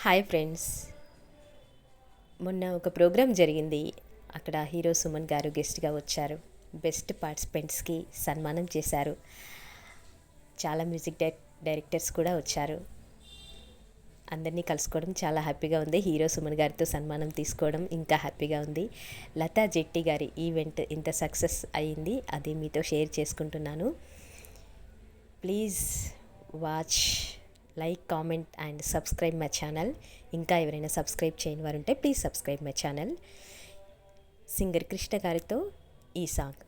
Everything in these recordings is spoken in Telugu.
Hi friends. మొన్న ఒక ప్రోగ్రాం జరిగింది. అక్కడ హీరో సుమన్ గారు గెస్ట్గా వచ్చారు. బెస్ట్ పార్టిసిపెంట్స్కి సన్మానం చేశారు. చాలా మ్యూజిక్ డై డైరెక్టర్స్ కూడా వచ్చారు. అందరినీ కలుసుకోవడం చాలా హ్యాపీగా ఉంది. హీరో సుమన్ గారితో సన్మానం తీసుకోవడం ఇంకా హ్యాపీగా ఉంది. లతా జెట్టి గారి ఈవెంట్ ఇంత సక్సెస్ అయ్యింది అది మీతో షేర్ చేసుకుంటున్నాను. Please watch like comment and subscribe my channel. ఇంకా ఎవరైనా సబ్స్క్రైబ్ చేయని వారు ఉంటే please subscribe my channel. Singer Krishna గారితో ఈ సాంగ్.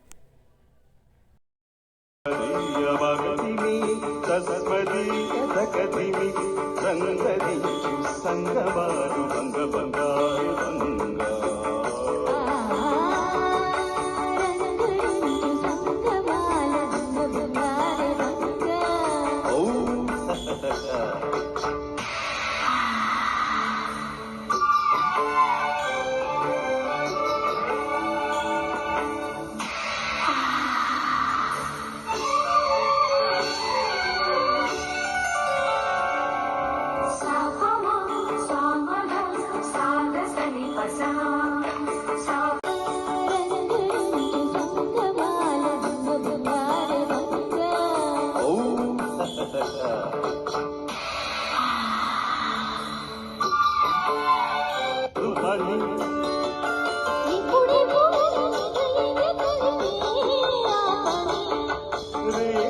సంగవారు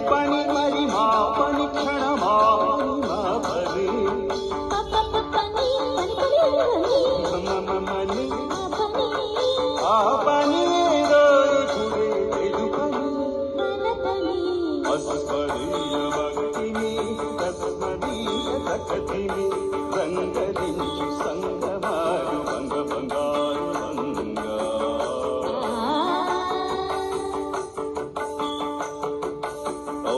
పని మరి మా పని క్షణ అస్మదీయ భక్తిని తస్మదీయ సకతిని రంగరించి సంగమారు భంగ బంగారు భంగా ఔ.